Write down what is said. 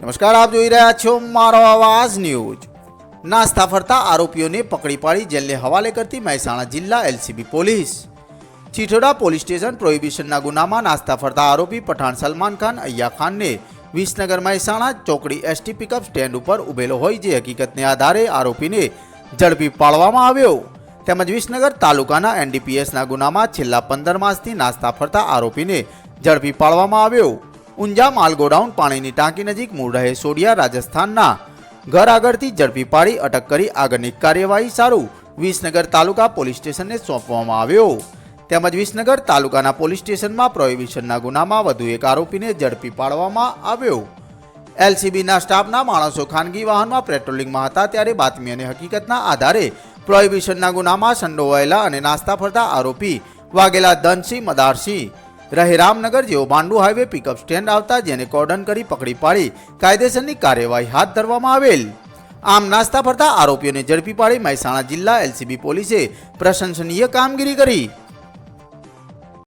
નમસ્કાર, આપ જોઈ રહ્યા છો મારો અવાજ ન્યૂઝ. નાસ્તા ફરતા આરોપીઓને પકડી પાડી જેલને હવાલે કરતી મહેસાણા જિલ્લા LCB police. Chithoda police station પ્રોહિબિશનના ગુનામાં નાસ્તા ફરતા આરોપી પઠાણ સલમાન ખાન અય્યા ખાનને વિસનગર મહેસાણા ચોકડી એસટી પિકઅપ સ્ટેન્ડ ઉપર ઉભેલો હોય જે હકીકતને આધારે આરોપીને ઝડપી પાડવામાં આવ્યો. તેમજ વિસનગર તાલુકાના એનડીપીએસના ગુનામાં છેલ્લા પંદર માસથી નાસ્તા ફરતા આરોપીને ઝડપી પાડવામાં આવ્યો. ઊંઝા માલ ગોડાઉન પાણીની ટાંકી નજીક મૂળ રહે સોડિયા રાજસ્થાનના. ઘર આગળથી ઝડપી પાડી અટક કરી આગળની કાર્યવાહી સારું વિસનગર તાલુકા પોલીસ સ્ટેશનને સોંપવામાં આવ્યો. તેમજ વિસનગર તાલુકાના પોલીસ સ્ટેશનમાં પ્રોહિબિશનના ગુનામાં વધુ એક આરોપીને ઝડપી પાડવામાં આવ્યો. એલસીબીના સ્ટાફના માણસો ખાનગી વાહનમાં પેટ્રોલિંગમાં હતા ત્યારે બાતમી અને હકીકતના આધારે પ્રોહિબિશનના ગુનામાં સંડોવાયેલા અને નાસ્તા ફરતા આરોપી વાઘેલા ધનસિંહ મદારસિંહ રહે રામનગર જેવો બાંડુ હાઈવે પિકઅપ સ્ટેન્ડ આવતા જેને કોર્ડન કરી પકડી પાડી કાયદેસરની કાર્યવાહી હાથ ધરવામાં આવેલ. આમ નાસ્તા ફરતા આરોપીઓને ઝડપી પાડી મહેસાણા જિલ્લા એલસીબી પોલીસે પ્રશંસનીય કામગીરી કરી.